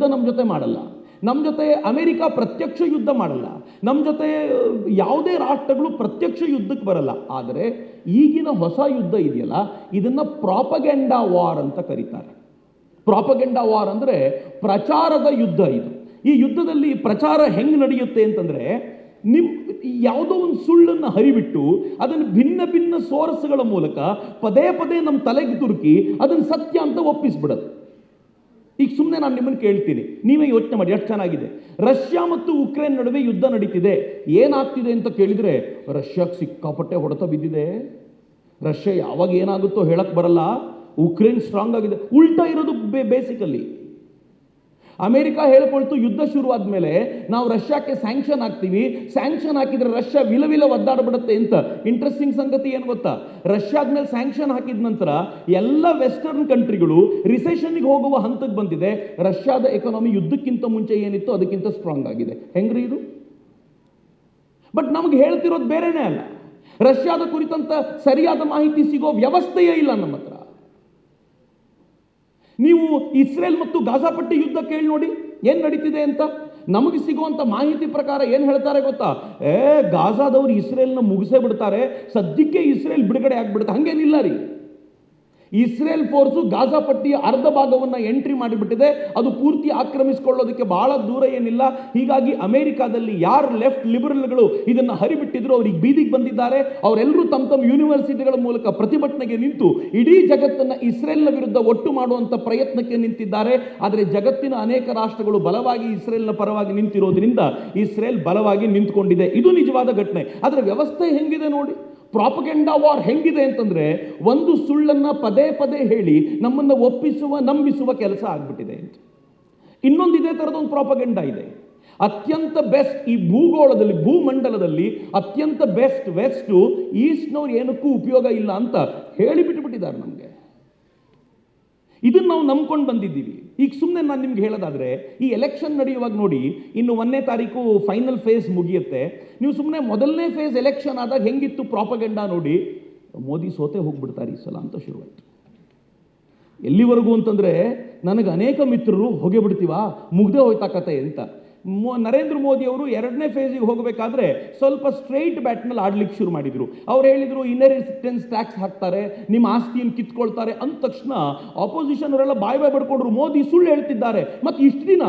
ಯುದ್ಧ ನಮ್ಮ ಜೊತೆ ಮಾಡಲ್ಲ. ನಮ್ಮ ಜೊತೆ ಅಮೆರಿಕ ಪ್ರತ್ಯಕ್ಷ ಯುದ್ಧ ಮಾಡಲ್ಲ. ನಮ್ಮ ಜೊತೆ ಯಾವುದೇ ರಾಷ್ಟ್ರಗಳು ಪ್ರತ್ಯಕ್ಷ ಯುದ್ಧಕ್ಕೆ ಬರಲ್ಲ. ಆದರೆ ಈಗಿನ ಹೊಸ ಯುದ್ಧ ಇದೆಯಲ್ಲ, ಇದನ್ನ ಪ್ರಾಪಗೆಂಡಾ ವಾರ್ ಅಂತ ಕರೀತಾರೆ. ಪ್ರಾಪಗೆಂಡಾ ವಾರ್ ಅಂದರೆ ಪ್ರಚಾರದ ಯುದ್ಧ ಇದು. ಈ ಯುದ್ಧದಲ್ಲಿ ಪ್ರಚಾರ ಹೆಂಗೆ ನಡೆಯುತ್ತೆ ಅಂತಂದರೆ, ನಿಮ್, ಯಾವುದೋ ಒಂದು ಸುಳ್ಳನ್ನು ಹರಿಬಿಟ್ಟು ಅದನ್ನು ಭಿನ್ನ ಭಿನ್ನ ಸೋರ್ಸ್ಗಳ ಮೂಲಕ ಪದೇ ಪದೇ ನಮ್ಮ ತಲೆಗೆ ತುರುಕಿ ಅದನ್ನು ಸತ್ಯ ಅಂತ ಒಪ್ಪಿಸ್ಬಿಡೋದು. ಈಗ ಸುಮ್ಮನೆ ನಾನು ನಿಮ್ಮನ್ನು ಕೇಳ್ತೀನಿ. ನೀವೇ ಯೋಚನೆ ಮಾಡಿ, ಎಷ್ಟು ಚೆನ್ನಾಗಿದೆ. ರಷ್ಯಾ ಮತ್ತು ಉಕ್ರೇನ್ ನಡುವೆ ಯುದ್ಧ ನಡೀತಿದೆ. ಏನಾಗ್ತಿದೆ ಅಂತ ಕೇಳಿದರೆ ರಷ್ಯಾಕ್ಕೆ ಸಿಕ್ಕಾಪಟ್ಟೆ ಹೊಡೆತ ಬಿದ್ದಿದೆ. ರಷ್ಯಾ ಯಾವಾಗ ಏನಾಗುತ್ತೋ ಹೇಳಕ್ಕೆ ಬರಲ್ಲ. ಉಕ್ರೇನ್ ಸ್ಟ್ರಾಂಗ್ ಆಗಿದೆ. ಉಲ್ಟಾ ಇರೋದು ಬೇಸಿಕಲಿ ಅಮೆರಿಕ ಹೇಳ್ಕೊಳ್ತು ಯುದ್ಧ ಶುರುವಾದ ಮೇಲೆ ನಾವು ರಷ್ಯಾಕ್ಕೆ ಸ್ಯಾಂಕ್ಷನ್ ಹಾಕ್ತೀವಿ. ಸ್ಯಾಂಕ್ಷನ್ ಹಾಕಿದ್ರೆ ರಷ್ಯಾ ವಿಲವಿಲ ಒದ್ದಾಡ್ಬಿಡುತ್ತೆ ಅಂತ ಇಂಟ್ರೆಸ್ಟಿಂಗ್ ಸಂಗತಿ ಏನು ಗೊತ್ತಾ? ರಷ್ಯಾದ ಮೇಲೆ ಸ್ಯಾಂಕ್ಷನ್ ಹಾಕಿದ ನಂತರ ಎಲ್ಲ ವೆಸ್ಟರ್ನ್ ಕಂಟ್ರಿಗಳು ರಿಸೆಷನ್ಗೆ ಹೋಗುವ ಹಂತಕ್ಕೆ ಬಂದಿದೆ. ರಷ್ಯಾದ ಎಕಾನಮಿ ಯುದ್ಧಕ್ಕಿಂತ ಮುಂಚೆ ಏನಿತ್ತು ಅದಕ್ಕಿಂತ ಸ್ಟ್ರಾಂಗ್ ಆಗಿದೆ. ಹೆಂಗ್ರಿ ಇದು? ಬಟ್ ನಮ್ಗೆ ಹೇಳ್ತಿರೋದು ಬೇರೆನೇ ಅಲ್ಲ. ರಷ್ಯಾದ ಕುರಿತಂತ ಸರಿಯಾದ ಮಾಹಿತಿ ಸಿಗೋ ವ್ಯವಸ್ಥೆಯೇ ಇಲ್ಲ ನಮ್ಮ ಹತ್ರ. ನೀವು ಇಸ್ರೇಲ್ ಮತ್ತು ಗಾಜಾಪಟ್ಟಿ ಯುದ್ಧ ಕೇಳಿ ನೋಡಿ ಏನ್ ನಡೀತಿದೆ ಅಂತ? ನಮಗೆ ಸಿಗುವಂತ ಮಾಹಿತಿ ಪ್ರಕಾರ ಏನ್ ಹೇಳ್ತಾರೆ ಗೊತ್ತಾ? ಏ, ಗಾಜಾದವ್ರು ಇಸ್ರೇಲ್ನ ಮುಗಿಸೇ ಬಿಡ್ತಾರೆ, ಸದ್ಯಕ್ಕೆ ಇಸ್ರೇಲ್ ಬಿಡುಗಡೆ ಆಗ್ಬಿಡುತ್ತೆ. ಹಂಗೇನಿಲ್ಲ ರೀ. ಇಸ್ರೇಲ್ ಫೋರ್ಸು ಗಾಜಾ ಪಟ್ಟಿಯ ಅರ್ಧ ಭಾಗವನ್ನು ಎಂಟ್ರಿ ಮಾಡಿಬಿಟ್ಟಿದೆ. ಅದು ಪೂರ್ತಿ ಆಕ್ರಮಿಸಿಕೊಳ್ಳೋದಕ್ಕೆ ಬಹಳ ದೂರ ಏನಿಲ್ಲ. ಹೀಗಾಗಿ ಅಮೆರಿಕಾದಲ್ಲಿ ಯಾರು ಲೆಫ್ಟ್ ಲಿಬರಲ್ಗಳು ಇದನ್ನು ಹರಿಬಿಟ್ಟಿದ್ರು, ಅವ್ರಿಗೆ ಬೀದಿಗೆ ಬಂದಿದ್ದಾರೆ. ಅವರೆಲ್ಲರೂ ತಮ್ಮ ತಮ್ಮ ಯೂನಿವರ್ಸಿಟಿಗಳ ಮೂಲಕ ಪ್ರತಿಭಟನೆಗೆ ನಿಂತು ಇಡೀ ಜಗತ್ತನ್ನು ಇಸ್ರೇಲ್ನ ವಿರುದ್ಧ ಒಟ್ಟು ಮಾಡುವಂಥ ಪ್ರಯತ್ನಕ್ಕೆ ನಿಂತಿದ್ದಾರೆ. ಆದರೆ ಜಗತ್ತಿನ ಅನೇಕ ರಾಷ್ಟ್ರಗಳು ಬಲವಾಗಿ ಇಸ್ರೇಲ್ನ ಪರವಾಗಿ ನಿಂತಿರೋದ್ರಿಂದ ಇಸ್ರೇಲ್ ಬಲವಾಗಿ ನಿಂತ್ಕೊಂಡಿದೆ. ಇದು ನಿಜವಾದ ಘಟನೆ. ಅದರ ವ್ಯವಸ್ಥೆ ಹೆಂಗಿದೆ ನೋಡಿ. ಪ್ರಾಪಗೆಂಡಾ ವಾರ್ ಹೆಂಗಿದೆ ಅಂತಂದ್ರೆ ಒಂದು ಸುಳ್ಳನ್ನ ಪದೇ ಪದೇ ಹೇಳಿ ನಮ್ಮನ್ನು ಒಪ್ಪಿಸುವ, ನಂಬಿಸುವ ಕೆಲಸ ಆಗ್ಬಿಟ್ಟಿದೆ ಅಂತ. ಇನ್ನೊಂದು ಇದೇ ಥರದ ಒಂದು ಪ್ರಾಪಗೆಂಡಾ ಇದೆ. ಅತ್ಯಂತ ಬೆಸ್ಟ್ ಈ ಭೂಗೋಳದಲ್ಲಿ, ಭೂಮಂಡಲದಲ್ಲಿ ಅತ್ಯಂತ ಬೆಸ್ಟ್ ವೆಸ್ಟು ಈಸ್ಟ್ನವ್ರು ಏನಕ್ಕೂ ಉಪಯೋಗ ಇಲ್ಲ ಅಂತ ಹೇಳಿ ಬಿಟ್ಟುಬಿಟ್ಟಿದ್ದಾರೆ ನಮಗೆ. ಇದನ್ನು ನಾವು ನಂಬ್ಕೊಂಡು ಬಂದಿದ್ದೀವಿ. ಈಗ ಸುಮ್ಮನೆ ನಾನು ನಿಮ್ಗೆ ಹೇಳೋದಾದ್ರೆ, ಈ ಎಲೆಕ್ಷನ್ ನಡೆಯುವಾಗ ನೋಡಿ, ಇನ್ನು ಒಂದನೇ ತಾರೀಕು ಫೈನಲ್ ಫೇಸ್ ಮುಗಿಯುತ್ತೆ. ನೀವು ಸುಮ್ಮನೆ ಮೊದಲನೇ ಫೇಸ್ ಎಲೆಕ್ಷನ್ ಆದಾಗ ಹೆಂಗಿತ್ತು ಪ್ರಾಪಗೆಂಡಾ ನೋಡಿ, ಮೋದಿ ಸೋತೆ ಹೋಗ್ಬಿಡ್ತಾರೆ ಈ ಸಲ ಅಂತ ಶುರುವಾಯಿತು. ಎಲ್ಲಿವರೆಗೂ ಅಂತಂದರೆ, ನನಗೆ ಅನೇಕ ಮಿತ್ರರು ಹೋಗೇ ಬಿಡ್ತೀವಾ ಮುಗ್ದೇ ಹೋಯ್ತಾ ಕತೆ ಅಂತ. ಮೋ ನರೇಂದ್ರ ಮೋದಿ ಅವರು ಎರಡನೇ ಫೇಸಿಗೆ ಹೋಗಬೇಕಾದ್ರೆ ಸ್ವಲ್ಪ ಸ್ಟ್ರೈಟ್ ಬ್ಯಾಟ್ನಲ್ಲಿ ಆಡ್ಲಿಕ್ಕೆ ಶುರು ಮಾಡಿದ್ರು. ಅವ್ರು ಹೇಳಿದ್ರು ಇನ್ಹೆರಿಟೆನ್ಸ್ ಟ್ಯಾಕ್ಸ್ ಹಾಕ್ತಾರೆ, ನಿಮ್ಮ ಆಸ್ತಿಯನ್ನು ಕಿತ್ಕೊಳ್ತಾರೆ ಅಂದ ತಕ್ಷಣ ಆಪೋಸಿಷನ್ ಅವರೆಲ್ಲ ಬಾಯ್ ಬಾಯ್ ಬಡ್ಕೊಂಡ್ರು ಮೋದಿ ಸುಳ್ಳು ಹೇಳ್ತಿದ್ದಾರೆ. ಮತ್ತು ಇಷ್ಟು ದಿನ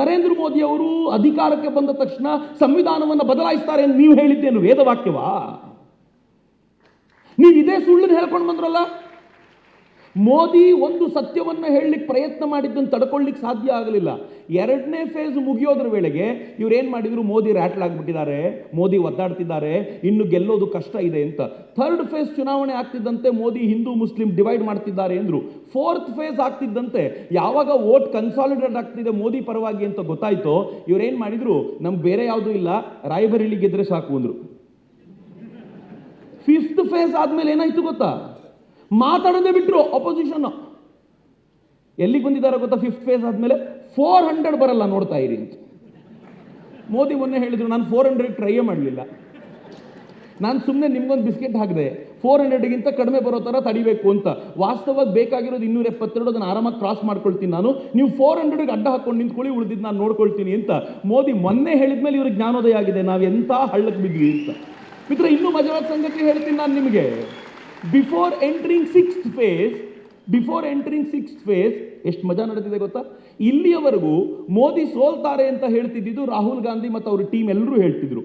ನರೇಂದ್ರ ಮೋದಿ ಅವರು ಅಧಿಕಾರಕ್ಕೆ ಬಂದ ತಕ್ಷಣ ಸಂವಿಧಾನವನ್ನು ಬದಲಾಯಿಸ್ತಾರೆ ಎಂದು ನೀವು ಹೇಳಿದ್ದೇನು ವೇದವಾಕ್ಯವಾ? ನೀವು ಇದೇ ಸುಳ್ಳನ್ನು ಹೇಳ್ಕೊಂಡು ಬಂದ್ರಲ್ಲ? ಮೋದಿ ಒಂದು ಸತ್ಯವನ್ನು ಹೇಳಲಿಕ್ಕೆ ಪ್ರಯತ್ನ ಮಾಡಿದ್ದನ್ನು ತಡ್ಕೊಳ್ಳಿಕ್ಕೆ ಸಾಧ್ಯ ಆಗಲಿಲ್ಲ. ಎರಡನೇ ಫೇಸ್ ಮುಗಿಯೋದ್ರ ವೇಳೆಗೆ ಏನು ಮಾಡಿದ್ರು? ಮೋದಿ ರ್ಯಾಟ್ಲ್ ಆಗಿಬಿಟ್ಟಿದ್ದಾರೆ. ಮೋದಿ ಒದ್ದಾಡ್ತಿದ್ದಾರೆ. ಇನ್ನು ಗೆಲ್ಲೋದು ಕಷ್ಟ ಇದೆ ಅಂತ. ಥರ್ಡ್ ಫೇಸ್ ಚುನಾವಣೆ ಆಗ್ತಿದ್ದಂತೆ ಮೋದಿ ಹಿಂದೂ ಮುಸ್ಲಿಂ ಡಿವೈಡ್ ಮಾಡ್ತಿದ್ದಾರೆ ಅಂದರು ಫೋರ್ತ್ ಫೇಸ್ ಆಗ್ತಿದ್ದಂತೆ ಯಾವಾಗ ವೋಟ್ ಕನ್ಸಾಲಿಡೇಟ್ ಆಗ್ತಿದೆ ಮೋದಿ ಪರವಾಗಿ ಅಂತ ಗೊತ್ತಾಯ್ತೋ, ಇವ್ರು ಏನು ಮಾಡಿದ್ರು? ನಮ್ಗೆ ಬೇರೆ ಯಾವುದೂ ಇಲ್ಲ. ರಾಯಬರೇಲಿ ಗೆದ್ರೆ ಸಾಕು ಅಂದ್ರು. ಫಿಫ್ತ್ ಫೇಸ್ ಆದಮೇಲೆ ಏನಾಯ್ತು ಗೊತ್ತಾ? ಮಾತಾಡೋದೇ ಬಿಟ್ಟರು ಅಪೋಸಿಷನ್ ಎಲ್ಲಿಗೆ ಬಂದಿದ್ದಾರೆ ಗೊತ್ತಾ? ಫಿಫ್ತ್ ಫೇಸ್ ಆದಮೇಲೆ ಫೋರ್ ಹಂಡ್ರೆಡ್ ಬರಲ್ಲ ನೋಡ್ತಾ ಇರಿ ಅಂತ. ಮೋದಿ ಮೊನ್ನೆ ಹೇಳಿದ್ರು, ನಾನು ಫೋರ್ ಹಂಡ್ರೆಡ್ ಟ್ರೈಯೇ ಮಾಡಲಿಲ್ಲ. ನಾನು ಸುಮ್ಮನೆ ನಿಮ್ಗೊಂದು ಬಿಸ್ಕೆಟ್ ಹಾಕಿದೆ. ಫೋರ್ ಹಂಡ್ರೆಡ್ಗಿಂತ ಕಡಿಮೆ ಬರೋ ಥರ ತಡಿಬೇಕು ಅಂತ. ವಾಸ್ತವವಾಗಿ ಬೇಕಾಗಿರೋದು ಇನ್ನೂರ ಎಪ್ಪತ್ತೆರಡು ಅದನ್ನು ಆರಾಮಾಗಿ ಕ್ರಾಸ್ ಮಾಡ್ಕೊಳ್ತೀನಿ ನಾನು. ನೀವು ಫೋರ್ ಹಂಡ್ರೆಡ್ಗೆ ಅಡ್ಡ ಹಾಕೊಂಡು ನಿಂತ್ಕೊಳ್ಳಿ ಉಳಿದಿದ್ದು ನಾನು ನೋಡ್ಕೊಳ್ತೀನಿ ಅಂತ. ಮೋದಿ ಮೊನ್ನೆ ಹೇಳಿದ್ಮೇಲೆ ಇವ್ರಿಗೆ ಜ್ಞಾನೋದಯ ಆಗಿದೆ. ನಾವು ಎಂಥ ಹಳ್ಳಕ್ಕೆ ಬಿದ್ವಿ ಅಂತ. ಮಿತ್ರ ಇನ್ನೂ ಮಜವಾದ ಸಂಗತಿ ಹೇಳ್ತೀನಿ ನಾನು ನಿಮಗೆ. Before entering sixth phase before entering sixth phase ಎಷ್ಟು ಮಜಾ ನಡೆದಿದೆ ಗೊತ್ತಾ? ಇಲ್ಲಿಯವರೆಗೂ ಮೋದಿ ಸೋಲ್ತಾರೆ ಅಂತ ಹೇಳ್ತಿದ್ದಿದ್ದು ರಾಹುಲ್ ಗಾಂಧಿ ಮತ್ತು ಅವ್ರ ಟೀಮ್ ಎಲ್ಲರೂ ಹೇಳ್ತಿದ್ರು.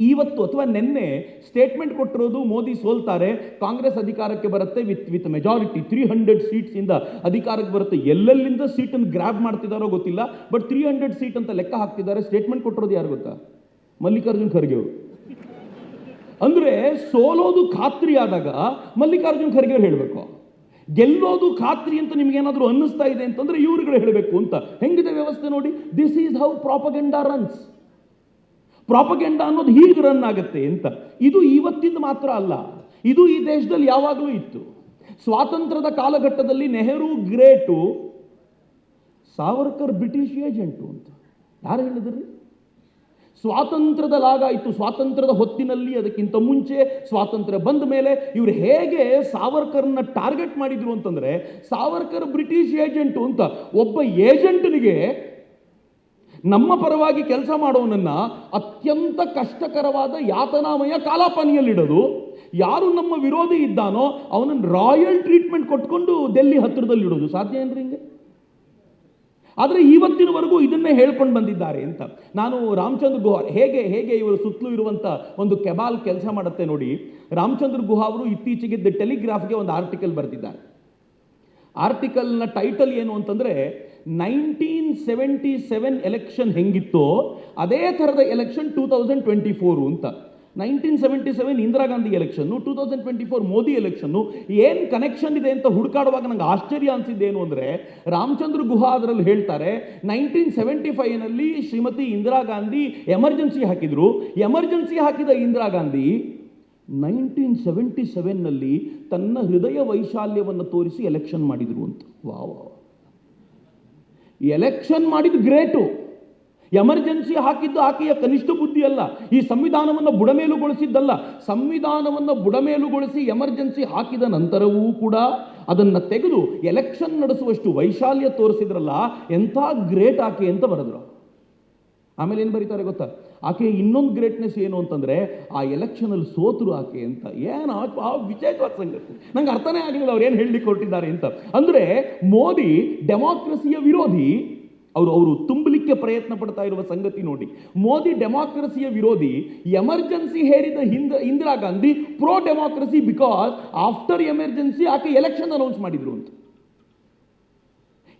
ಇವತ್ತು ಅಥವಾ ನಿನ್ನೆ ಸ್ಟೇಟ್ಮೆಂಟ್ ಕೊಟ್ಟಿರೋದು ಮೋದಿ ಸೋಲ್ತಾರೆ, ಕಾಂಗ್ರೆಸ್ ಅಧಿಕಾರಕ್ಕೆ ಬರುತ್ತೆ with with majority three hundred ಸೀಟ್ಸಿಂದ ಅಧಿಕಾರಕ್ಕೆ ಬರುತ್ತೆ. ಎಲ್ಲೆಲ್ಲಿಂದ ಸೀಟನ್ನು ಗ್ರ್ಯಾಬ್ ಮಾಡ್ತಿದ್ದಾರೋ ಗೊತ್ತಿಲ್ಲ ಬಟ್ ತ್ರೀ ಹಂಡ್ರೆಡ್ ಸೀಟ್ ಅಂತ ಲೆಕ್ಕ ಹಾಕ್ತಿದ್ದಾರೆ. ಸ್ಟೇಟ್ಮೆಂಟ್ ಕೊಟ್ಟಿರೋದು ಯಾರು ಗೊತ್ತಾ? ಮಲ್ಲಿಕಾರ್ಜುನ್ ಖರ್ಗೆ ಅವರು. ಅಂದ್ರೆ ಸೋಲೋದು ಖಾತ್ರಿ ಆದಾಗ ಮಲ್ಲಿಕಾರ್ಜುನ್ ಖರ್ಗೆ ಅವ್ರು ಹೇಳಬೇಕು, ಗೆಲ್ಲೋದು ಖಾತ್ರಿ ಅಂತ ನಿಮಗೇನಾದರೂ ಅನ್ನಿಸ್ತಾ ಇದೆ ಅಂತಂದ್ರೆ ಇವ್ರುಗಳು ಹೇಳಬೇಕು ಅಂತ. ಹೆಂಗಿದೆ ವ್ಯವಸ್ಥೆ ನೋಡಿ? This is how propaganda runs propaganda ಅನ್ನೋದು ಹೀಗೆ ರನ್ ಆಗುತ್ತೆ ಅಂತ. ಇದು ಇವತ್ತಿಂದ ಮಾತ್ರ ಅಲ್ಲ, ಇದು ಈ ದೇಶದಲ್ಲಿ ಯಾವಾಗಲೂ ಇತ್ತು. ಸ್ವಾತಂತ್ರ್ಯದ ಕಾಲಘಟ್ಟದಲ್ಲಿ Nehru great, Savarkar British agent ಅಂತ. ಯಾರು ಹೇಳಿದ್ರಿ? ಸ್ವಾತಂತ್ರ್ಯದ ಲಾಗಾಯಿತು ಸ್ವಾತಂತ್ರ್ಯದ ಹೊತ್ತಿನಲ್ಲಿ ಅದಕ್ಕಿಂತ ಮುಂಚೆ ಸ್ವಾತಂತ್ರ್ಯ ಬಂದ ಮೇಲೆ ಇವರು ಹೇಗೆ ಸಾವರ್ಕರ್ನ ಟಾರ್ಗೆಟ್ ಮಾಡಿದ್ರು ಅಂತಂದ್ರೆ, ಸಾವರ್ಕರ್ ಬ್ರಿಟಿಷ್ ಏಜೆಂಟು ಅಂತ ಒಬ್ಬ ಏಜೆಂಟನಿಗೆ ನಮ್ಮ ಪರವಾಗಿ ಕೆಲಸ ಮಾಡೋನನ್ನ ಅತ್ಯಂತ ಕಷ್ಟಕರವಾದ ಯಾತನಾಮಯ ಕಾಲಾಪಾನಿಯಲ್ಲಿಡೋದು. ಯಾರು ನಮ್ಮ ವಿರೋಧಿ ಇದ್ದಾನೋ ಅವನನ್ನು ರಾಯಲ್ ಟ್ರೀಟ್ಮೆಂಟ್ ಕೊಟ್ಕೊಂಡು ಡೆಲ್ಲಿ ಹತ್ತಿರದಲ್ಲಿಡೋದು ಸಾಧ್ಯ ಏನ್ರಿ ಹಿಂಗೆ? ಆದರೆ ಇವತ್ತಿನವರೆಗೂ ಇದನ್ನೇ ಹೇಳ್ಕೊಂಡು ಬಂದಿದ್ದಾರೆ ಅಂತ. ನಾನು ರಾಮಚಂದ್ರ ಗುಹಾ, ಹೇಗೆ ಹೇಗೆ ಇವರು ಸುತ್ತಲೂ ಇರುವಂಥ ಒಂದು ಕೆಬಾಲ್ ಕೆಲಸ ಮಾಡುತ್ತೆ ನೋಡಿ. ರಾಮಚಂದ್ರ ಗುಹಾ ಅವರು ಇತ್ತೀಚೆಗೆ ದ ಟೆಲಿಗ್ರಾಫ್ಗೆ ಒಂದು ಆರ್ಟಿಕಲ್ ಬರೆದಿದ್ದಾರೆ. ಆರ್ಟಿಕಲ್ನ ಟೈಟಲ್ ಏನು ಅಂತಂದರೆ, ನೈನ್ಟೀನ್ ಸೆವೆಂಟಿ ಸೆವೆನ್ ಎಲೆಕ್ಷನ್ ಹೆಂಗಿತ್ತೋ, ಅದೇ ಥರದ election two thousand twenty four ಅಂತ. Nineteen seventy seven Indira Gandhi election, two thousand twenty four Modi election ಏನು ಕನೆಕ್ಷನ್ ಇದೆ ಅಂತ ಹುಡುಕಾಡುವಾಗ ನಂಗೆ ಆಶ್ಚರ್ಯ ಅನಿಸಿದ್ದೇನು ಅಂದರೆ, ರಾಮಚಂದ್ರ ಗುಹಾ ಅದರಲ್ಲಿ ಹೇಳ್ತಾರೆ, ನೈನ್ಟೀನ್ ಸೆವೆಂಟಿ ಫೈವ್ನಲ್ಲಿ ಶ್ರೀಮತಿ ಇಂದಿರಾ ಗಾಂಧಿ ಎಮರ್ಜೆನ್ಸಿ ಹಾಕಿದ್ರು. ಎಮರ್ಜೆನ್ಸಿ ಹಾಕಿದ ಇಂದಿರಾ ಗಾಂಧಿ ನೈನ್ಟೀನ್ ಸೆವೆಂಟಿ ಸೆವೆನ್ನಲ್ಲಿ ತನ್ನ ಹೃದಯ ವೈಶಾಲ್ಯವನ್ನು ತೋರಿಸಿ ಎಲೆಕ್ಷನ್ ಮಾಡಿದರು ಅಂತ. ವಾವ್ ಎಲೆಕ್ಷನ್ ಮಾಡಿದ್ದು ಗ್ರೇಟು. ಎಮರ್ಜೆನ್ಸಿ ಹಾಕಿದ್ದು ಆಕೆಯ ಕನಿಷ್ಠ ಬುದ್ಧಿ ಅಲ್ಲ. ಈ ಸಂವಿಧಾನವನ್ನು ಬುಡಮೇಲುಗೊಳಿಸಿದ್ದಲ್ಲ. ಸಂವಿಧಾನವನ್ನು ಬುಡಮೇಲುಗೊಳಿಸಿ ಎಮರ್ಜೆನ್ಸಿ ಹಾಕಿದ ನಂತರವೂ ಕೂಡ ಅದನ್ನು ತೆಗೆದು ಎಲೆಕ್ಷನ್ ನಡೆಸುವಷ್ಟು ವೈಶಾಲ್ಯ ತೋರಿಸಿದ್ರಲ್ಲ, ಎಂಥ ಗ್ರೇಟ್ ಆಕೆ ಅಂತ ಬರೆದ್ರು. ಆಮೇಲೆ ಏನು ಬರೀತಾರೆ ಗೊತ್ತಾ? ಆಕೆ ಇನ್ನೊಂದು ಗ್ರೇಟ್ನೆಸ್ ಏನು ಅಂತಂದರೆ, ಆ ಎಲೆಕ್ಷನಲ್ಲಿ ಸೋತರು ಆಕೆ ಅಂತ. ಏನು ಆ- ವಿಶೇಷವಾದ ಸಂಗತಿ. ನಂಗೆ ಅರ್ಥನೇ ಆಗಲಿಲ್ಲ ಅವ್ರು ಏನು ಹೇಳಲಿಕ್ಕೆ ಹೊರಟಿದ್ದಾರೆ ಅಂತ. ಅಂದರೆ ಮೋದಿ ಡೆಮಾಕ್ರಸಿಯ ವಿರೋಧಿ ಅವರು ಅವರು ತುಂಬಲಿಕ್ಕೆ ಪ್ರಯತ್ನ ಪಡ್ತಾ ಇರುವ ಸಂಗತಿ ನೋಡಿ. ಮೋದಿ ಡೆಮಾಕ್ರಸಿಯ ವಿರೋಧಿ ಎಮರ್ಜೆನ್ಸಿ ಹೇರಿದ ಹಿಂದ, Indira Gandhi pro democracy because after emergency ಆಕೆ ಎಲೆಕ್ಷನ್ ಅನೌನ್ಸ್ ಮಾಡಿದ್ರು ಅಂತ.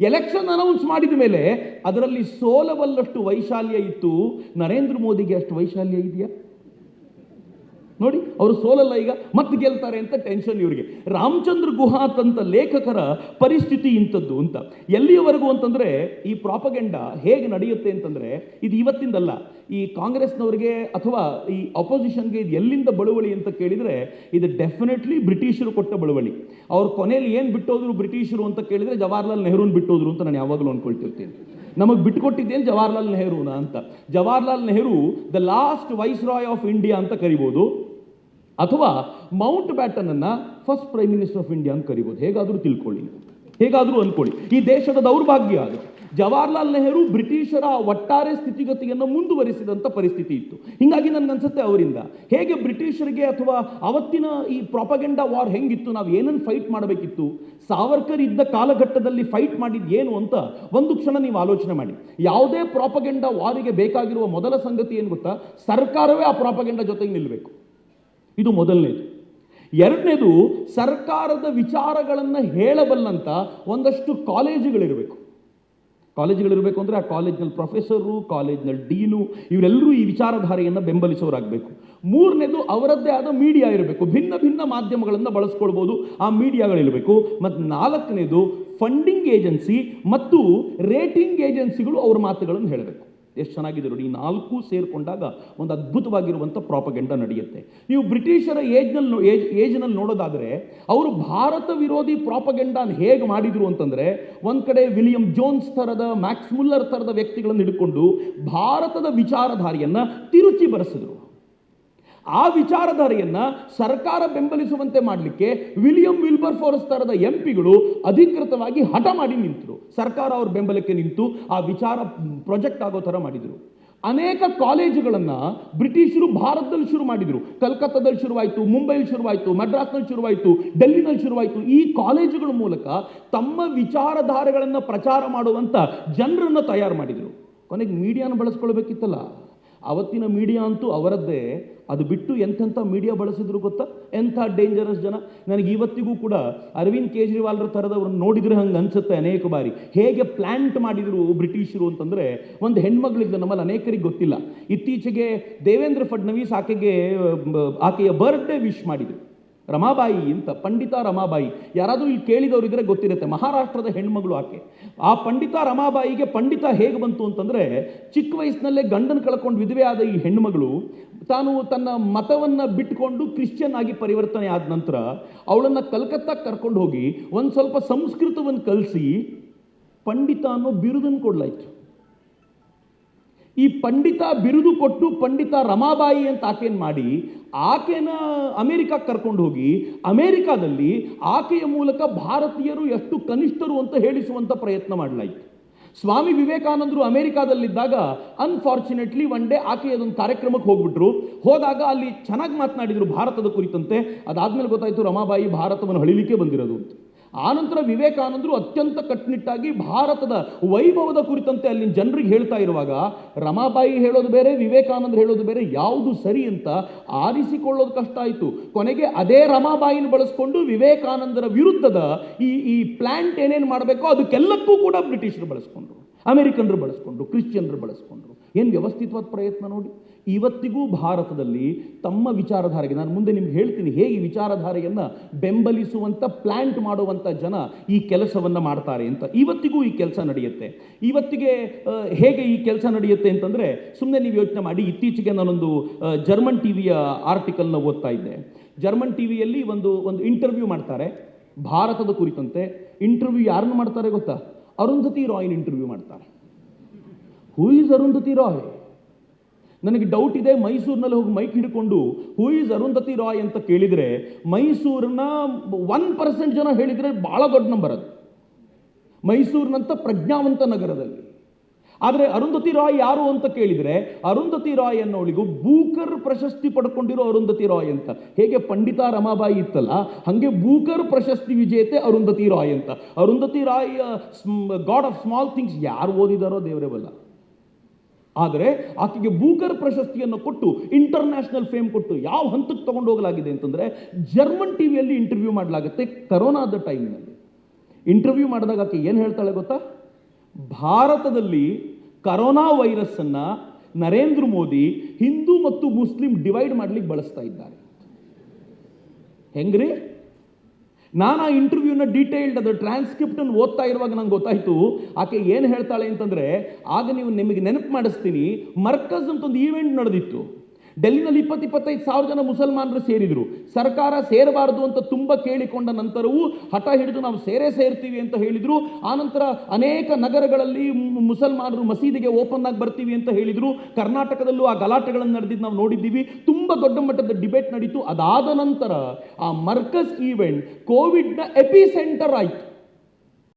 ಎಲೆಕ್ಷನ್ ಅನೌನ್ಸ್ ಮಾಡಿದ ಮೇಲೆ ಅದರಲ್ಲಿ ಸೋಲಬಲ್ಲಷ್ಟು ವೈಶಾಲ್ಯ ಇತ್ತು. ನರೇಂದ್ರ ಮೋದಿಗೆ ಅಷ್ಟು ವೈಶಾಲ್ಯ ಇದೆಯಾ? ನೋಡಿ, ಅವರು ಸೋಲಲ್ಲ ಈಗ, ಮತ್ತೆ ಗೆಲ್ತಾರೆ ಅಂತ ಟೆನ್ಷನ್ ಇವರಿಗೆ. ರಾಮಚಂದ್ರ ಗುಹಾತ್ ಲೇಖಕರ ಪರಿಸ್ಥಿತಿ ಇಂಥದ್ದು ಅಂತ. ಎಲ್ಲಿಯವರೆಗೂ ಅಂತಂದ್ರೆ, ಈ ಪ್ರಾಪಗೆಂಡ ಹೇಗೆ ನಡೆಯುತ್ತೆ ಅಂತಂದ್ರೆ, ಇದು ಇವತ್ತಿಂದಲ್ಲ. ಈ ಕಾಂಗ್ರೆಸ್ನವ್ರಿಗೆ ಅಥವಾ ಈ ಅಪೋಸಿಷನ್ಗೆ ಇದು ಎಲ್ಲಿಂದ ಬಳುವಳಿ ಅಂತ ಕೇಳಿದರೆ, ಇದು ಡೆಫಿನೆಟ್ಲಿ ಬ್ರಿಟಿಷರು ಕೊಟ್ಟ ಬಳುವಳಿ. ಅವ್ರ ಕೊನೆಯಲ್ಲಿ ಏನು ಬಿಟ್ಟೋದ್ರು ಬ್ರಿಟಿಷರು ಅಂತ ಕೇಳಿದರೆ, ಜವಾಹರ್ಲಾಲ್ ನೆಹರೂನ್ ಬಿಟ್ಟೋದ್ರು ಅಂತ ನಾನು ಯಾವಾಗಲೂ ಅಂದ್ಕೊಳ್ತಿರ್ತೀನಿ ನಮಗೆ ಬಿಟ್ಟುಕೊಟ್ಟಿದ್ದೇನು ಜವಾಹರ್ಲಾಲ್ ನೆಹರೂನ ಅಂತ. Jawaharlal Nehru the last viceroy of India ಅಂತ ಕರಿಬೋದು. ಅಥವಾ ಮೌಂಟ್ ಬ್ಯಾಟನ್ ಅನ್ನ first prime minister of India ಅಂತ ಕರಿಬೋದು. ಹೇಗಾದರೂ ತಿಳ್ಕೊಳ್ಳಿ. ಹೇಗಾದರೂ ಅನ್ಕೊಳ್ಳಿ. ಈ ದೇಶದ ದೌರ್ಭಾಗ್ಯ ಅದು. ಜವಾಹರ್ಲಾಲ್ ನೆಹರು ಬ್ರಿಟಿಷರ ಒಟ್ಟಾರೆ ಸ್ಥಿತಿಗತಿಯನ್ನು ಮುಂದುವರಿಸಿದಂಥ ಪರಿಸ್ಥಿತಿ ಇತ್ತು. ಹಿಂಗಾಗಿ ನನ್ಗನ್ಸುತ್ತೆ ಅವರಿಂದ. ಹೇಗೆ ಬ್ರಿಟಿಷರಿಗೆ ಅಥವಾ ಅವತ್ತಿನ ಈ ಪ್ರಾಪಗೆಂಡಾ ವಾರ್ ಹೆಂಗಿತ್ತು, ನಾವು ಏನನ್ನು ಫೈಟ್ ಮಾಡಬೇಕಿತ್ತು, ಸಾವರ್ಕರ್ ಇದ್ದ ಕಾಲಘಟ್ಟದಲ್ಲಿ ಫೈಟ್ ಮಾಡಿದ್ದು ಏನು ಅಂತ ಒಂದು ಕ್ಷಣ ನೀವು ಆಲೋಚನೆ ಮಾಡಿ. ಯಾವುದೇ ಪ್ರಾಪಗೆಂಡ ವಾರಿಗೆ ಬೇಕಾಗಿರುವ ಮೊದಲ ಸಂಗತಿ ಏನು ಗೊತ್ತಾ? ಸರ್ಕಾರವೇ ಆ ಪ್ರಾಪಗೆಂಡ ಜೊತೆಗೆ ನಿಲ್ಲಬೇಕು ಇದು ಮೊದಲನೇದು. ಎರಡನೇದು ಸರ್ಕಾರದ ವಿಚಾರಗಳನ್ನು ಹೇಳಬಲ್ಲಂತ ಒಂದಷ್ಟು ಕಾಲೇಜುಗಳಿರಬೇಕು. ಕಾಲೇಜುಗಳಿರಬೇಕು ಅಂದರೆ ಆ ಕಾಲೇಜ್ನಲ್ಲಿ ಪ್ರೊಫೆಸರು, ಕಾಲೇಜ್ನಲ್ಲಿ ಡೀನು, ಇವರೆಲ್ಲರೂ ಈ ವಿಚಾರಧಾರೆಯನ್ನು ಬೆಂಬಲಿಸೋರಾಗಬೇಕು. ಮೂರನೇದು ಅವರದ್ದೇ ಆದ ಮೀಡಿಯಾ ಇರಬೇಕು. ಭಿನ್ನ ಭಿನ್ನ ಮಾಧ್ಯಮಗಳನ್ನು ಬಳಸ್ಕೊಳ್ಬೋದು, ಆ ಮೀಡಿಯಾಗಳಿರಬೇಕು. ಮತ್ತು ನಾಲ್ಕನೇದು ಫಂಡಿಂಗ್ ಏಜೆನ್ಸಿ ಮತ್ತು ರೇಟಿಂಗ್ ಏಜೆನ್ಸಿಗಳು ಅವ್ರ ಮಾತುಗಳನ್ನು ಹೇಳಬೇಕು. ಎಷ್ಟು ಚೆನ್ನಾಗಿದೆ ಈ ನಾಲ್ಕು ಸೇರಿಕೊಂಡಾಗ ಒಂದು ಅದ್ಭುತವಾಗಿರುವಂಥ ಪ್ರಾಪಗೆಂಡ ನಡೆಯುತ್ತೆ. ನೀವು ಬ್ರಿಟಿಷರ ಏಜ್ನಲ್ಲಿ ಏಜ್, ಏಜ್ನಲ್ಲಿ ನೋಡೋದಾದರೆ, ಅವರು ಭಾರತ ವಿರೋಧಿ ಪ್ರಾಪಗೆಂಡಾನ ಹೇಗೆ ಮಾಡಿದ್ರು ಅಂತಂದರೆ, ಒಂದು ಕಡೆ ವಿಲಿಯಂ ಜೋನ್ಸ್ ಥರದ, ಮ್ಯಾಕ್ಸ್ ಮುಲ್ಲರ್ ಥರದ ವ್ಯಕ್ತಿಗಳನ್ನು ಹಿಡ್ಕೊಂಡು ಭಾರತದ ವಿಚಾರಧಾರೆಯನ್ನು ತಿರುಚಿ ಬರೆಸಿದ್ರು. ಆ ವಿಚಾರಧಾರೆಯನ್ನ ಸರ್ಕಾರ ಬೆಂಬಲಿಸುವಂತೆ ಮಾಡಲಿಕ್ಕೆ ವಿಲಿಯಂ ವಿಲ್ಬರ್ ಫೋರ್ಸ್ ತರದ ಎಂ ಪಿಗಳು ಅಧಿಕೃತವಾಗಿ ಹಠ ಮಾಡಿ ನಿಂತರು. ಸರ್ಕಾರ ಅವ್ರ ಬೆಂಬಲಕ್ಕೆ ನಿಂತು ಆ ವಿಚಾರ ಪ್ರಾಜೆಕ್ಟ್ ಆಗೋ ಥರ ಮಾಡಿದರು. ಅನೇಕ ಕಾಲೇಜುಗಳನ್ನ ಬ್ರಿಟಿಷರು ಭಾರತದಲ್ಲಿ ಶುರು ಮಾಡಿದ್ರು. ಕಲ್ಕತ್ತಾದಲ್ಲಿ ಶುರುವಾಯಿತು, ಮುಂಬೈಲಿ ಶುರುವಾಯಿತು, ಮದ್ರಾಸ್ನಲ್ಲಿ ಶುರುವಾಯಿತು, ಡೆಲ್ಲಿನಲ್ಲಿ ಶುರುವಾಯಿತು. ಈ ಕಾಲೇಜುಗಳ ಮೂಲಕ ತಮ್ಮ ವಿಚಾರಧಾರೆಗಳನ್ನು ಪ್ರಚಾರ ಮಾಡುವಂತ ಜನರನ್ನು ತಯಾರು ಮಾಡಿದರು. ಕೊನೆಗೆ ಮೀಡಿಯಾನ ಬಳಸ್ಕೊಳ್ಬೇಕಿತ್ತಲ್ಲ. ಅವತ್ತಿನ ಮೀಡಿಯಾ ಅಂತೂ ಅವರದ್ದೇ. ಅದು ಬಿಟ್ಟು ಎಂಥೆಂಥ ಮೀಡಿಯಾ ಬಳಸಿದ್ರು ಗೊತ್ತಾ? ಎಂಥ ಡೇಂಜರಸ್ ಜನ? ನನಗೆ ಇವತ್ತಿಗೂ ಕೂಡ ಅರವಿಂದ್ ಕೇಜ್ರಿವಾಲ್ರ ಥರದವ್ರನ್ನ ನೋಡಿದ್ರೆ ಹಂಗೆ ಅನ್ಸುತ್ತೆ ಅನೇಕ ಬಾರಿ. ಹೇಗೆ ಪ್ಲ್ಯಾಂಟ್ ಮಾಡಿದರು ಬ್ರಿಟಿಷರು ಅಂತಂದರೆ ಒಂದು ಹೆಣ್ಮಗಳಿದ್ದ ನಮ್ಮಲ್ಲಿ ಅನೇಕರಿಗೆ ಗೊತ್ತಿಲ್ಲ. ಇತ್ತೀಚೆಗೆ ದೇವೇಂದ್ರ ಫಡ್ನವೀಸ್ ಆಕೆಗೆ, ಆಕೆಯ ಬರ್ಡೇ ವಿಶ್ ಮಾಡಿದರು. ರಮಾಬಾಯಿ ಅಂತ, ಪಂಡಿತ ರಮಾಬಾಯಿ. ಯಾರಾದರೂ ಇಲ್ಲಿ ಕೇಳಿದವರಿದ್ರೆ ಗೊತ್ತಿರುತ್ತೆ, ಮಹಾರಾಷ್ಟ್ರದ ಹೆಣ್ಮಗಳು ಆಕೆ. ಆ ಪಂಡಿತ ರಮಾಬಾಯಿಗೆ ಪಂಡಿತ ಹೇಗೆ ಬಂತು ಅಂತಂದರೆ, ಚಿಕ್ಕ ವಯಸ್ಸಿನಲ್ಲೇ ಗಂಡನ ಕಳ್ಕೊಂಡು ವಿಧವೆ ಆದ ಈ ಹೆಣ್ಮಗಳು, ತಾನು ತನ್ನ ಮತವನ್ನು ಬಿಟ್ಕೊಂಡು ಕ್ರಿಶ್ಚಿಯನ್ ಆಗಿ ಪರಿವರ್ತನೆ ಆದ ನಂತರ, ಅವಳನ್ನು ಕಲ್ಕತ್ತಾಗ ಕರ್ಕೊಂಡು ಹೋಗಿ ಒಂದು ಸ್ವಲ್ಪ ಸಂಸ್ಕೃತವನ್ನು ಕಲಿಸಿ, ಪಂಡಿತ ಅನ್ನೋ ಬಿರುದನ್ನು ಕೊಡ್ಲಾಯ್ತು. ಈ ಪಂಡಿತ ಬಿರುದು ಕೊಟ್ಟು ಪಂಡಿತ ರಮಾಬಾಯಿ ಅಂತ ಆಕೆಯನ್ನು ಮಾಡಿ ಆಕೆನ ಅಮೆರಿಕಕ್ಕೆ ಕರ್ಕೊಂಡು ಹೋಗಿ ಅಮೆರಿಕಾದಲ್ಲಿ ಆಕೆಯ ಮೂಲಕ ಭಾರತೀಯರು ಎಷ್ಟು ಕನಿಷ್ಠರು ಅಂತ ಹೇಳಿಸುವಂಥ ಪ್ರಯತ್ನ ಮಾಡಲಾಯಿತು. ಸ್ವಾಮಿ ವಿವೇಕಾನಂದರು ಅಮೆರಿಕಾದಲ್ಲಿದ್ದಾಗ ಅನ್ಫಾರ್ಚುನೇಟ್ಲಿ ಒನ್ ಡೇ ಆಕೆ ಅದೊಂದು ಕಾರ್ಯಕ್ರಮಕ್ಕೆ ಹೋಗ್ಬಿಟ್ರು. ಹೋದಾಗ ಅಲ್ಲಿ ಚೆನ್ನಾಗಿ ಮಾತನಾಡಿದರು ಭಾರತದ ಕುರಿತಂತೆ. ಅದಾದ್ಮೇಲೆ ಗೊತ್ತಾಯಿತು ರಮಾಬಾಯಿ ಭಾರತವನ್ನು ಹಳಿಲಿಕ್ಕೆ ಬಂದಿರೋದು ಆನಂತರ ವಿವೇಕಾನಂದರು ಅತ್ಯಂತ ಕಟ್ಟುನಿಟ್ಟಾಗಿ ಭಾರತದ ವೈಭವದ ಕುರಿತಂತೆ ಅಲ್ಲಿನ ಜನರಿಗೆ ಹೇಳ್ತಾ ಇರುವಾಗ, ರಮಾಬಾಯಿ ಹೇಳೋದು ಬೇರೆ, ವಿವೇಕಾನಂದರು ಹೇಳೋದು ಬೇರೆ, ಯಾವುದು ಸರಿ ಅಂತ ಆರಿಸಿಕೊಳ್ಳೋದು ಕಷ್ಟ ಆಯಿತು. ಕೊನೆಗೆ ಅದೇ ರಮಾಬಾಯಿನ ಬಳಸ್ಕೊಂಡು ವಿವೇಕಾನಂದರ ವಿರುದ್ಧದ ಈ ಈ ಪ್ಲಾಂಟ್ ಏನೇನು ಮಾಡಬೇಕೋ ಅದಕ್ಕೆಲ್ಲಕ್ಕೂ ಕೂಡ ಬ್ರಿಟಿಷರು ಬಳಸ್ಕೊಂಡ್ರು, ಅಮೆರಿಕನ್ರು ಬಳಸ್ಕೊಂಡ್ರು, ಕ್ರಿಶ್ಚಿಯನ್ರು ಬಳಸ್ಕೊಂಡ್ರು. ಏನು ವ್ಯವಸ್ಥಿತವಾದ ಪ್ರಯತ್ನ ನೋಡಿ. ಇವತ್ತಿಗೂ ಭಾರತದಲ್ಲಿ ತಮ್ಮ ವಿಚಾರಧಾರೆಗೆ ನಾನು ಮುಂದೆ ನಿಮ್ಗೆ ಹೇಳ್ತೀನಿ, ಹೇಗೆ ವಿಚಾರಧಾರೆಯನ್ನು ಬೆಂಬಲಿಸುವಂಥ ಪ್ಲ್ಯಾಂಟ್ ಮಾಡುವಂಥ ಜನ ಈ ಕೆಲಸವನ್ನು ಮಾಡ್ತಾರೆ ಅಂತ. ಇವತ್ತಿಗೂ ಈ ಕೆಲಸ ನಡೆಯುತ್ತೆ. ಇವತ್ತಿಗೆ ಹೇಗೆ ಈ ಕೆಲಸ ನಡೆಯುತ್ತೆ ಅಂತಂದರೆ ಸುಮ್ಮನೆ ನೀವು ಯೋಚನೆ ಮಾಡಿ, ಇತ್ತೀಚೆಗೆ ನಾನೊಂದು ಜರ್ಮನ್ ಟಿ ವಿಯ ಆರ್ಟಿಕಲ್ನ ಓದ್ತಾ ಇದ್ದೆ. ಜರ್ಮನ್ ಟಿ ವಿಯಲ್ಲಿ ಒಂದು ಒಂದು ಇಂಟರ್ವ್ಯೂ ಮಾಡ್ತಾರೆ. ಭಾರತದ ಕುರಿತಂತೆ ಇಂಟರ್ವ್ಯೂ ಯಾರನ್ನು ಮಾಡ್ತಾರೆ ಗೊತ್ತಾ? ಅರುಂಧತಿ ರಾಯ್ನ ಇಂಟರ್ವ್ಯೂ ಮಾಡ್ತಾರೆ. ಹೂ ಈಸ್ ಅರುಂಧತಿ ರಾಯ್ ನನಗೆ ಡೌಟ್ ಇದೆ, ಮೈಸೂರಿನಲ್ಲಿ ಹೋಗಿ ಮೈಕ್ ಹಿಡ್ಕೊಂಡು ಹೂ ಈಸ್ ಅರುಂಧತಿ ರಾಯ್ ಅಂತ ಕೇಳಿದರೆ ಮೈಸೂರಿನ ಒನ್ ಪರ್ಸೆಂಟ್ ಜನ ಹೇಳಿದರೆ ಭಾಳ ದೊಡ್ಡ ನಂಬರ್ ಅದು. ಮೈಸೂರಿನಂಥ ಪ್ರಜ್ಞಾವಂತ ನಗರದಲ್ಲಿ. ಆದರೆ ಅರುಂಧತಿ ರಾಯ್ ಯಾರು ಅಂತ ಕೇಳಿದರೆ ಅರುಂಧತಿ ರಾಯ್ ಅನ್ನೋಳಿಗೂ ಬೂಕರ್ ಪ್ರಶಸ್ತಿ ಪಡ್ಕೊಂಡಿರೋ ಅರುಂಧತಿ ರಾಯ್ ಅಂತ. ಹೇಗೆ ಪಂಡಿತ ರಮಾಬಾಯಿ ಇತ್ತಲ್ಲ, ಹಾಗೆ ಬೂಕರ್ ಪ್ರಶಸ್ತಿ ವಿಜೇತೆ ಅರುಂಧತಿ ರಾಯ್ ಅಂತ. Arundhati Roy God of small things ಯಾರು ಓದಿದಾರೋ ದೇವರೇ ಬಲ್ಲ. ಆದರೆ ಆಕೆಗೆ ಬೂಕರ್ ಪ್ರಶಸ್ತಿಯನ್ನು ಕೊಟ್ಟು ಇಂಟರ್ನ್ಯಾಷನಲ್ ಫೇಮ್ ಕೊಟ್ಟು ಯಾವ ಹಂತಕ್ಕೆ ತಗೊಂಡು ಹೋಗಲಾಗಿದೆ ಅಂತಂದರೆ ಜರ್ಮನ್ ಟಿ ವಿಯಲ್ಲಿ ಇಂಟರ್ವ್ಯೂ ಮಾಡಲಾಗುತ್ತೆ ಕರೋನಾದ ಟೈಮ್ನಲ್ಲಿ ಇಂಟರ್ವ್ಯೂ ಮಾಡಿದಾಗ ಆಕೆ ಏನು ಹೇಳ್ತಾಳೆ ಗೊತ್ತಾ? ಭಾರತದಲ್ಲಿ ಕರೋನಾ ವೈರಸ್ಸನ್ನು ನರೇಂದ್ರ ಮೋದಿ ಹಿಂದೂ ಮತ್ತು ಮುಸ್ಲಿಂ ಡಿವೈಡ್ ಮಾಡ್ಲಿಕ್ಕೆ ಬಳಸ್ತಾ ಇದ್ದಾರೆ. ಹೆಂಗ್ರಿ? ನಾನು ಆ ಇಂಟರ್ವ್ಯೂನ ಡೀಟೇಲ್ಡ್ ಅದರ ಟ್ರಾನ್ಸ್ಕ್ರಿಪ್ಟನ್ನು ಓದ್ತಾ ಇರುವಾಗ ನಂಗೆ ಗೊತ್ತಾಯಿತು. ಆಕೆ ಏನು ಹೇಳ್ತಾಳೆ ಅಂತಂದರೆ, ಆಗ ನೀವು ನಿಮಗೆ ನೆನಪು ಮಾಡಿಸ್ತೀನಿ ಮರ್ಕಸ್ ಅಂತ ಒಂದು ಈವೆಂಟ್ ನಡೆದಿತ್ತು. ಡೆಲ್ಲಿನಲ್ಲಿ ಇಪ್ಪತ್ತು ಇಪ್ಪತ್ತೈದು ಸಾವಿರ ಜನ ಮುಸಲ್ಮಾನರು ಸೇರಿದರು. ಸರ್ಕಾರ ಸೇರಬಾರದು ಅಂತ ತುಂಬ ಕೇಳಿಕೊಂಡ ನಂತರವೂ ಹಠ ಹಿಡಿದು ನಾವು ಸೇರೇ ಸೇರ್ತೀವಿ ಅಂತ ಹೇಳಿದರು. ಆನಂತರ ಅನೇಕ ನಗರಗಳಲ್ಲಿ ಮುಸಲ್ಮಾನರು ಮಸೀದಿಗೆ ಓಪನ್ ಆಗಿ ಬರ್ತೀವಿ ಅಂತ ಹೇಳಿದರು. ಕರ್ನಾಟಕದಲ್ಲೂ ಆ ಗಲಾಟೆಗಳನ್ನು ನಡೆದಿದ್ದು ನಾವು ನೋಡಿದ್ದೀವಿ. ತುಂಬ ದೊಡ್ಡ ಮಟ್ಟದ ಡಿಬೇಟ್ ನಡೀತು. ಅದಾದ ನಂತರ ಆ ಮರ್ಕಸ್ ಈವೆಂಟ್ ಕೋವಿಡ್ನ ಎಪಿ ಸೆಂಟರ್ ಆಯಿತು.